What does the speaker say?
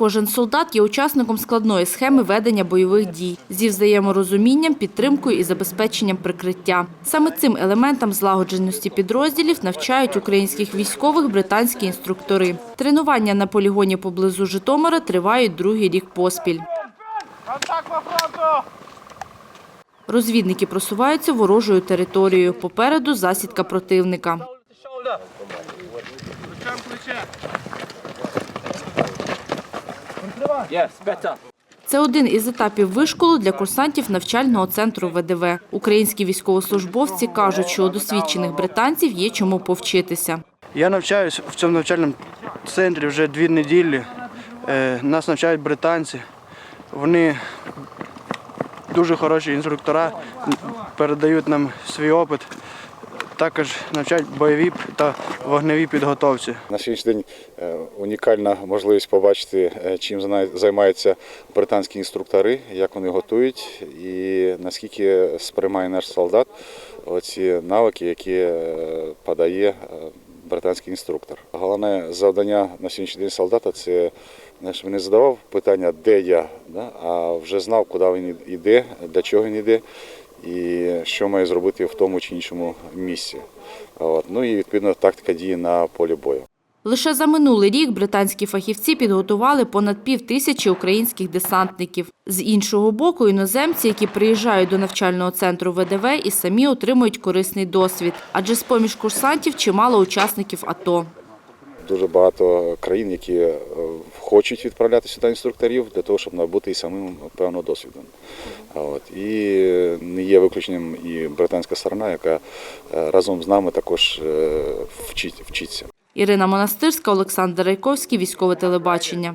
Кожен солдат є учасником складної схеми ведення бойових дій зі взаєморозумінням, підтримкою і забезпеченням прикриття. Саме цим елементам злагодженості підрозділів навчають українських військових британські інструктори. Тренування на полігоні поблизу Житомира тривають другий рік поспіль. Розвідники просуваються ворожою територією. Попереду засідка противника. Це один із етапів вишколу для курсантів навчального центру ВДВ. Українські військовослужбовці кажуть, що у досвідчених британців є чому повчитися. Я навчаюся в цьому навчальному центрі вже дві неділі. Е, Нас навчають британці. Вони дуже хороші інструктора, передають нам свій опит. Також навчають бойові та вогневі підготовці. На сьогоднішній день е, унікальна можливість побачити, е, чим займаються британські інструктори, як вони готують і наскільки сприймає наш солдат оці навики, які е, подає британський інструктор. Головне завдання на сьогоднішній день солдата це знаєш, він не задавав питання, де я, да, а вже знав, куди він йде, для чого він йде і що має зробити в тому чи іншому місці. От. Ну і відповідно тактика дії на полі бою. Лише за минулий рік британські фахівці підготували понад пів тисячі українських десантників. З іншого боку, іноземці, які приїжджають до навчального центру ВДВ, і самі отримують корисний досвід. Адже з-поміж курсантів чимало учасників АТО. Дуже багато країн, які е, хочуть відправляти сюди інструкторів для того, щоб набути і самим певного досвіду. От. І не є виключенням і британська сторона, яка е, разом з нами також е, вчить, вчиться. Ірина Монастирська, Олександр Райковський, Військове телебачення.